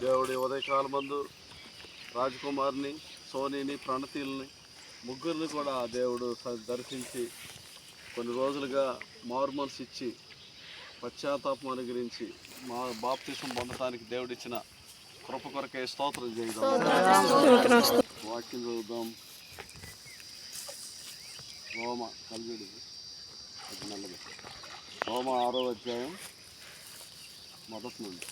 దేవుడి ఉదయకాల మందు రాజకుమారిని సోనీని ప్రణతీల్ని ముగ్గురిని కూడా దేవుడు దర్శించి కొన్ని రోజులుగా మారుమనసు ఇచ్చి పశ్చాత్తాపం అనుగ్రహించి మా బాప్తిసం పొందడానికి దేవుడిచ్చిన కృప కొరకే స్తోత్రం చేద్దాం. వాక్యం చదువుదాం. రోమ కలిగిడి. రోమ ఆరో అధ్యాయం మొదటి నుండి.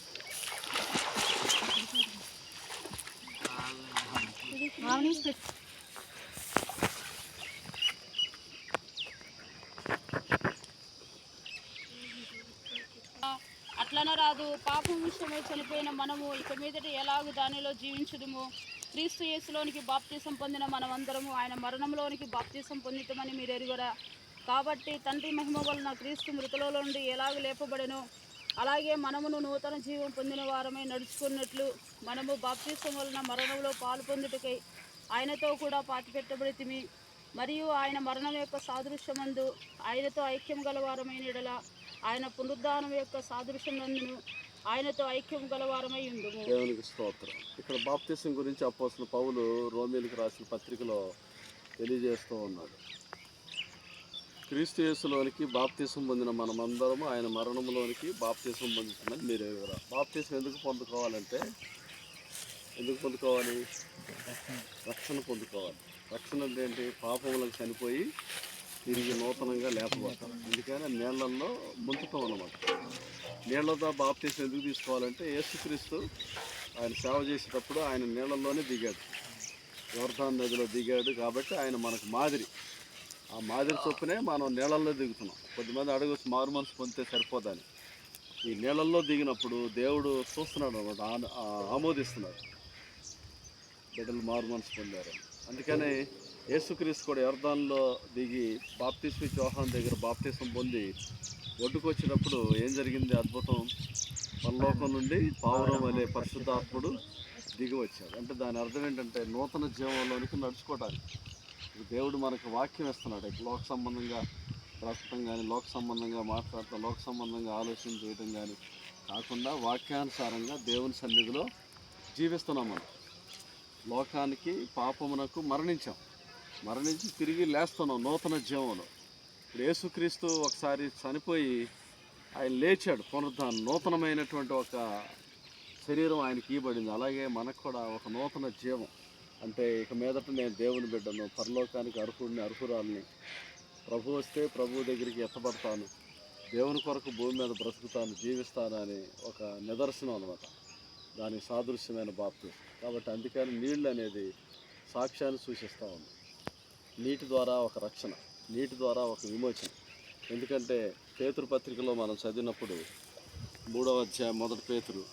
అట్లన రాదు. పాపం విషయమై చనిపోయిన మనము ఇక మీదట ఎలాగూ దానిలో జీవించదుము? క్రీస్తు యేసులోనికి బాప్తీసం పొందిన మనమందరము ఆయన మరణంలోనికి బాప్తీసం పొందితమని మీరు ఎరుగరా కాబట్టి తండ్రి మహిమ వలన క్రీస్తు మృతులలో నుండి ఎలాగ లేపబడెను? అలాగే మనమును నూతన జీవం పొందిన వారమై నడుచుకున్నట్లు మనము బాప్తీసం వలన మరణంలో పాలు పొందుటకై ఆయనతో కూడా పాతిపెట్టబడితిమి. మరియు ఆయన మరణం యొక్క సాదృశ్యమందు ఆయనతో ఐక్యం గలవారమైన ఎడల ఆయన పునరుద్ధానం యొక్క సాదృశ్యమందును ఆయనతో ఐక్యం గలవారమై ఉండుము. దేవునికి స్తోత్రం. ఇక్కడ బాప్తీసం గురించి అపోసిన పౌలు రోమిలకు రాసిన పత్రికలో తెలియజేస్తూ ఉన్నాడు. క్రీస్తు బాప్తీసం పొందిన మనమందరము ఆయన మరణంలోనికి బాప్తీసం పొందుతుందని మీరే ఎరుగురా బాప్తీసం ఎందుకు పొందుకోవాలంటే ఎందుకు పొందుకోవాలి? రక్షణ పొందుకోవాలి. రక్షణ అంటే ఏంటి? పాపములకు చనిపోయి తిరిగి నూతనంగా లేపబడతారు. అందుకని నీళ్ళల్లో ముంచుతాం అన్నమాట. నీళ్ళతో బాప్తీసం ఎందుకు తీసుకోవాలంటే యేసుక్రీస్తు ఆయన సేవ చేసేటప్పుడు ఆయన నీళ్ళల్లోనే దిగాడు. యోర్ధాన్ నదిలో దిగాడు కాబట్టి ఆయన మనకు మాదిరి. ఆ మాదిరి చొప్పునే మనం నీళ్ళల్లో దిగుతున్నాం. కొద్దిమంది అడుగు మారు మనసు పొందితే సరిపోదని. ఈ నీళ్ళల్లో దిగినప్పుడు దేవుడు చూస్తున్నాడు అనమాట ఆ ఆమోదిస్తున్నాడు. బిడ్డలు మారు మనసు పొందారు. అందుకని యేసుక్రీస్తు కూడా యోర్ధాన్లో దిగి బాప్తిస్మి చౌహాన్ దగ్గర బాప్తిసం పొంది ఒడ్డుకు వచ్చినప్పుడు ఏం జరిగింది అద్భుతం? పరలోకం నుండి పావురం అనే పరిశుద్ధాత్ముడు దిగి వచ్చాడు. అంటే దాని అర్థం ఏంటంటే నూతన జీవంలోనికి నడుచుకోవడానికి దేవుడు మనకు వాక్యం ఇస్తున్నాడు. లోక సంబంధంగా బ్రతకటం కానీ లోక సంబంధంగా మాట్లాడటం లోక సంబంధంగా ఆలోచన చేయడం కానీ కాకుండా వాక్యానుసారంగా దేవుని సన్నిధిలో జీవిస్తున్నాం మనం. లోకానికి పాపమునకు మరణించాం. మరణించి తిరిగి లేస్తున్నాం నూతన జీవంలో ఇప్పుడు యేసుక్రీస్తు ఒకసారి చనిపోయి ఆయన లేచాడు. పునరుద్ధానం నూతనమైనటువంటి ఒక శరీరం ఆయనకి ఇవ్వబడింది. అలాగే మనకు కూడా ఒక నూతన జీవం. అంటే ఇక మీదట నేను దేవుని బిడ్డను పరలోకానికి అర్హుడిని అర్హురాల్ని. ప్రభు వస్తే ప్రభు దగ్గరికి ఎత్తబడతాను. దేవుని కొరకు భూమి మీద బ్రతుకుతాను జీవిస్తాను అని ఒక నిదర్శనం అనమాట దానికి సాదృశ్యమైన బాప్తి కాబట్టి అందుకని నీళ్ళు అనేది సాక్ష్యాన్ని సూచిస్తూ ఉంది. నీటి ద్వారా ఒక రక్షణ నీటి ద్వారా ఒక విమోచన. ఎందుకంటే పేతురు పత్రికలో మనం చదివినప్పుడు మూడవ అధ్యాయం మొదటి పేతురు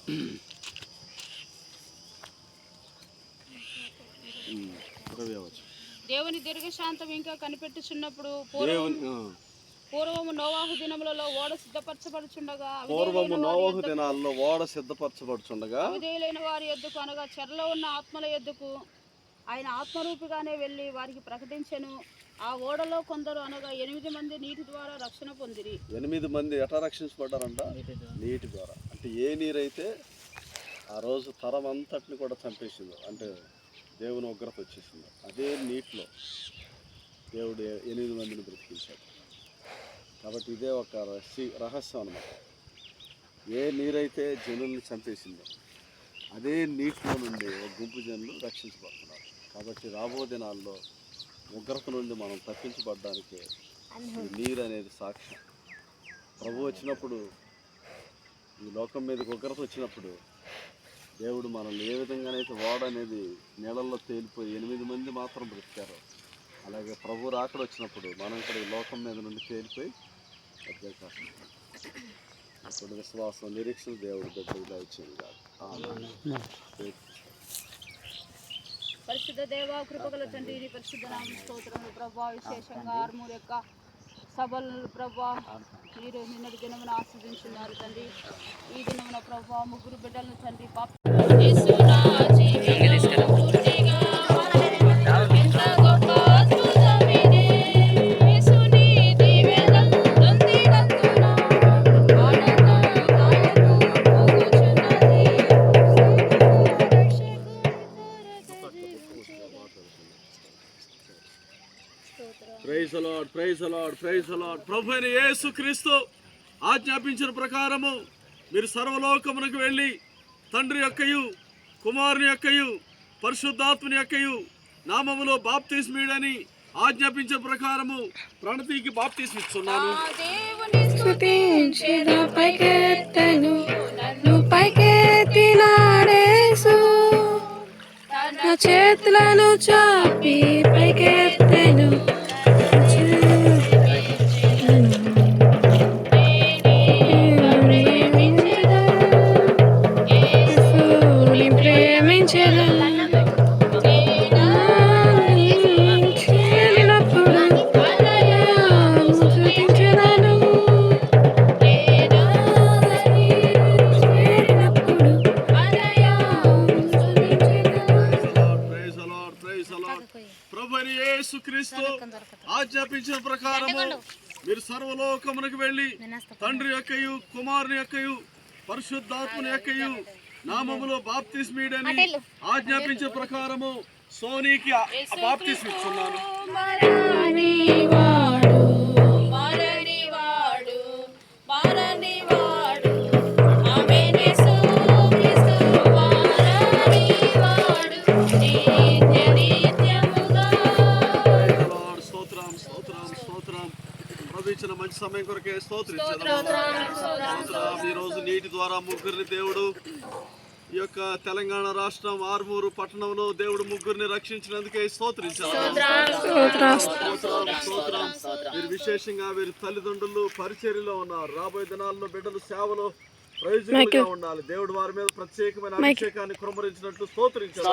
దేవుని దీర్ఘశాంతం ఇంకా కనిపెట్టుచున్నప్పుడు పూర్వం పూర్వము నోవాహు దినములలో ఓడ సిద్ధపరచబడుచుండగా పూర్వము నోవహు దినాల్లో ఓడ సిద్ధపరచబడుచుండగా అవిధేయులైన వారి ఎద్దుకు అనగా చెరలో ఉన్న ఆత్మల ఎద్దుకు ఆయన ఆత్మరూపిగానే వెళ్ళి వారికి ప్రకటించెను. ఆ ఓడలో కొందరు అనగా ఎనిమిది మంది నీటి ద్వారా రక్షణ పొందిరి. ఎనిమిది మంది ఎట్లా రక్షించబడ్డారంట? నీటి ద్వారా. అంటే ఏ నీరైతే ఆ రోజు తరం అంతటిని కూడా చంపేసిందో అంటే దేవుని ఉగ్రత వచ్చేసింది. అదే నీటిలో దేవుడు ఎనిమిది మందిని బ్రతికించాడు. కాబట్టి ఇదే ఒక రహస్య రహస్యం అనమాట ఏ నీరైతే జనుల్ని చంపేసిందో అదే నీటిలో నుండి ఒక గుంపు జనులు రక్షించబడుతున్నారు. కాబట్టి రాబో దినాల్లో ఉగ్రత నుండి మనం తప్పించబడడానికి నీరు అనేది సాక్ష్యం. ప్రభు వచ్చినప్పుడు ఈ లోకం మీదకి ఉగ్రత వచ్చినప్పుడు దేవుడు మనల్ని ఏ విధంగానైతే ఓడ నీళ్ళల్లో తేలిపోయి ఎనిమిది మంది మాత్రం బ్రతికారు. అలాగే ప్రభు రాకడ వచ్చినప్పుడు మనం కూడా ఈ లోకం మీద నుండి తేలిపోయి అప్పుడు విశ్వాసం నిరీక్షణ దేవుడు దగ్గరగా దయచేది కాదు పరిశుద్ధ దేవ కృపగల తండ్రి పరిశుద్ధ నామ స్తోత్రములు ప్రభా విశేషంగా ఆర్మూర్ యొక్క సభలు ప్రభా మీరు నిన్నటి దినమున ఆస్వాదించున్నారు తండ్రి. ఈ దినమున ప్రభా ముగ్గురు బిడ్డలను తండ్రి పాప. ప్రైజ్ అలాడ్ ప్రైజ్ అలాడ్ ప్రైజ్ అలాడ్ ప్రభు అయిన యేసు క్రీస్తు ఆజ్ఞాపించిన ప్రకారము మీరు సర్వలోకమునకు వెళ్ళి తండ్రి యొక్కయు కుమారుని యొక్కయు పరిశుద్ధాత్మని యొక్కయు నామములో బాప్తిస్మీడని ఆజ్ఞాపించిన ప్రకారము ప్రణతికి బాప్తిస్మిస్తున్నాను. దేవుని స్తుతించిన పైకెత్తను నన్ను పైకెత్తినాడేసు నా చేతులను చాపి పైకెత్తెను. క్రీస్తు ఆజ్ఞాపించిన ప్రకారము మీరు సర్వలోకమునకు వెళ్ళి తండ్రి యొక్కయు కుమారుని యొక్కయు పరిశుద్ధాత్మని యొక్కయు నామములో బాప్తిస్మీడని ఆజ్ఞాపించిన ప్రకారము సోనీకి బాప్తిస్మిస్తున్నాను ఇచ్చిన మంచి సమయం కొరకే స్తోత్రించారు స్తోత్రం ఈ రోజు నీటి ద్వారా ముగ్గురిని దేవుడు ఈ యొక్క తెలంగాణ రాష్ట్రం ఆర్మూరు పట్టణంలో దేవుడు ముగ్గురిని రక్షించినందుకే స్తోత్రించారు స్తోత్రం. స్తోత్రం. వీరు విశేషంగా వీరి తల్లిదండ్రులు పరిచర్యలో ఉన్నారు. రాబోయే దినాల్లో బిడ్డలు సేవలో ప్రయోజనంగా ఉండాలి. దేవుడు వారి మీద ప్రత్యేకమైన అభిషేకాన్ని కుమరించినట్లు స్తోత్రించారు